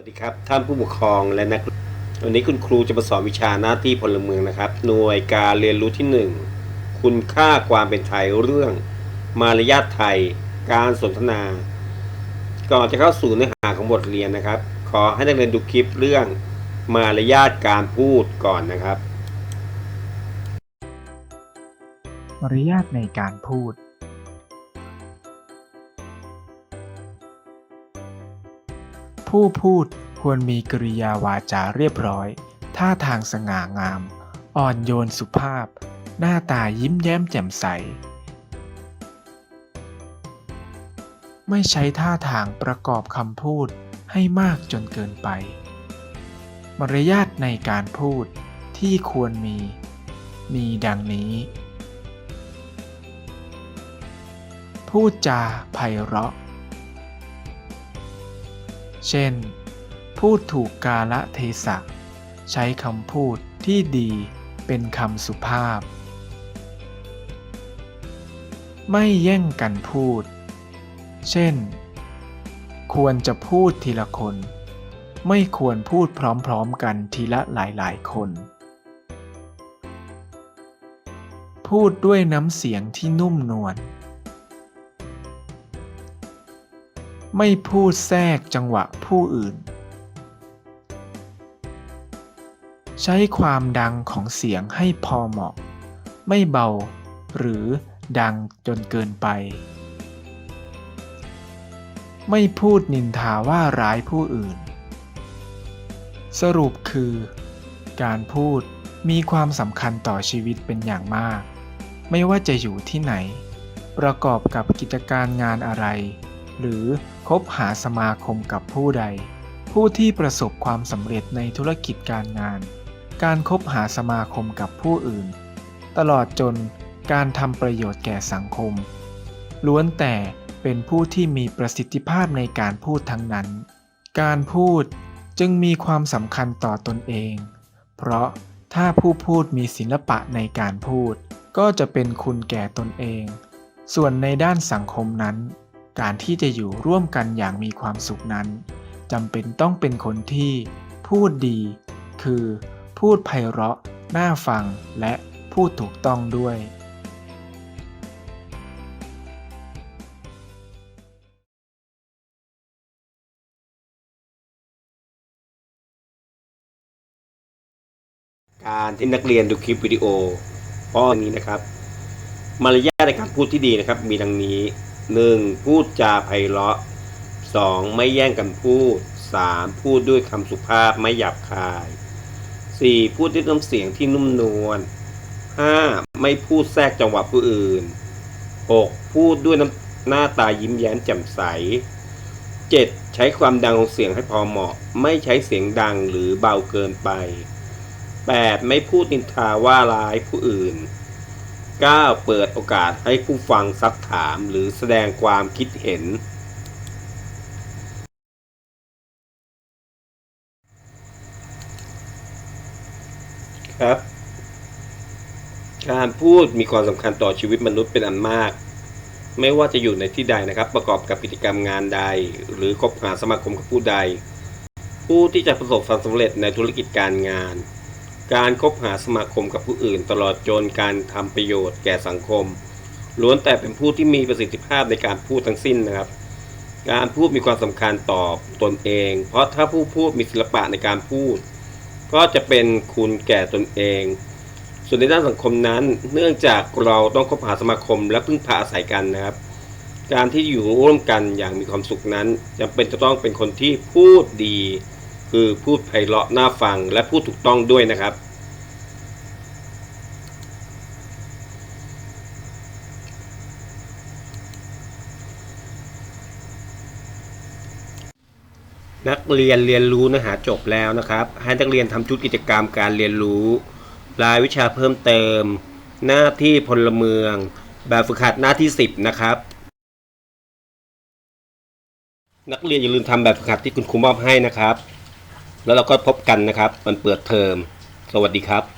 สวัสดีครับ ท่านผู้ปกครองและนักเรียนวันนี้คุณครูจะมาสอนวิชาหน้าที่พลเมืองนะครับ หน่วยการเรียนรู้ที่ 1 คุณค่าความเป็นไทยเรื่อง มารยาทไทย การสนทนา ก่อนจะเข้าสู่เนื้อหาของบทเรียนนะครับ ขอให้นักเรียนดูคลิปเรื่อง มารยาทการพูดก่อนนะครับ มารยาทในการพูด ผู้พูดควรมีกริยาวาจาเรียบร้อย ท่าทางสง่างาม อ่อนโยนสุภาพ หน้าตายิ้มแย้มแจ่มใส ไม่ใช้ท่าทางประกอบคำพูดให้มากจนเกินไป มารยาทในการพูดที่ควรมี มีดังนี้ พูดจาไพเราะ เช่น พูดถูกกาละเทศะ ใช้คำพูดที่ดีเป็นคำสุภาพ ไม่แย่งกันพูด เช่น ควรจะพูดทีละคน ไม่ควรพูดพร้อมๆกันทีละหลายๆ คน พูดด้วยน้ำเสียงที่นุ่มนวล ไม่พูดแทรกจังหวะผู้อื่น ใช้ความดังของเสียงให้พอเหมาะ ไม่เบาหรือดังจนเกินไป ไม่พูดนินทาว่าร้ายผู้อื่น สรุปคือ การพูดมีความสำคัญต่อชีวิตเป็นอย่างมาก ไม่ว่าจะอยู่ที่ไหน ประกอบกับกิจการงานอะไร หรือคบหาสมาคมกับผู้ใด ผู้ที่ประสบความสำเร็จในธุรกิจการงาน การคบหาสมาคมกับผู้อื่น ตลอดจนการทำประโยชน์แก่สังคม ล้วนแต่เป็นผู้ที่มีประสิทธิภาพในการพูดทั้งนั้น การพูดจึงมีความสำคัญต่อตนเอง เพราะถ้าผู้พูดมีศิลปะในการพูด ก็จะเป็นคุณแก่ตนเอง ส่วนในด้านสังคมนั้น การที่จะอยู่ร่วมกันอย่างมีความสุขนั้นจำเป็นต้องเป็นคนที่พูดดี คือพูดไพเราะ น่าฟัง และพูดถูกต้องด้วย การที่นักเรียนดูคลิปวิดีโอข้อนี้นะครับ มารยาทในการพูดที่ดีนะครับ มีดังนี้ 1. พูดจาไพเราะ 2. ไม่แย่งกันพูด 3. พูดด้วยคำสุภาพไม่หยาบคาย 4. พูดด้วยน้ำเสียงที่นุ่มนวล 5. ไม่พูดแทรกจังหวะผู้อื่น 6. พูดด้วยน้ำหน้าตายิ้มแย้มแจ่มใส 7. ใช้ความดังของเสียงให้พอเหมาะ ไม่ใช้เสียงดังหรือเบาเกินไป 8. ไม่พูดนินทาว่าร้ายผู้อื่น 9. เปิดโอกาสให้ผู้ฟังซักถามหรือแสดงความคิดเห็น ครับ การพูดมีความสำคัญต่อชีวิตมนุษย์เป็นอันมาก ไม่ว่าจะอยู่ในที่ใดนะครับ ประกอบกับกิจกรรมงานใด หรือคบหาสมาคมกับผู้ใด ผู้ที่จะประสบความสำเร็จในธุรกิจการงาน การคบหาสมาคมกับผู้อื่น ตลอดจนการทำประโยชน์แก่สังคม ล้วนแต่เป็นผู้ที่มีประสิทธิภาพในการพูดทั้งสิ้นนะครับ การพูดมีความสำคัญต่อตนเอง เพราะถ้าผู้พูดมีศิลปะในการพูด ก็จะเป็นคุณแก่ตนเอง ส่วนในด้านสังคมนั้น เนื่องจากเราต้องคบหาสมาคม และพึ่งพาอาศัยกันนะครับ การที่อยู่ร่วมกันอย่างมีความสุขนั้นจำเป็นจะต้องเป็นคนที่พูดดี คือพูดไพเราะน่าฟังและพูดถูกต้องด้วยนะครับ นักเรียนเรียนรู้เนื้อหาจบแล้วนะครับ ให้นักเรียนทำชุดกิจกรรมการเรียนรู้ รายวิชาเพิ่มเติม หน้าที่พลเมือง แบบฝึกหัดหน้าที่ 10 นะครับ นักเรียนอย่าลืมทำแบบฝึกหัดที่คุณครูมอบให้นะครับ แล้วเราก็พบกันนะครับมันเปิดเทอม สวัสดีครับ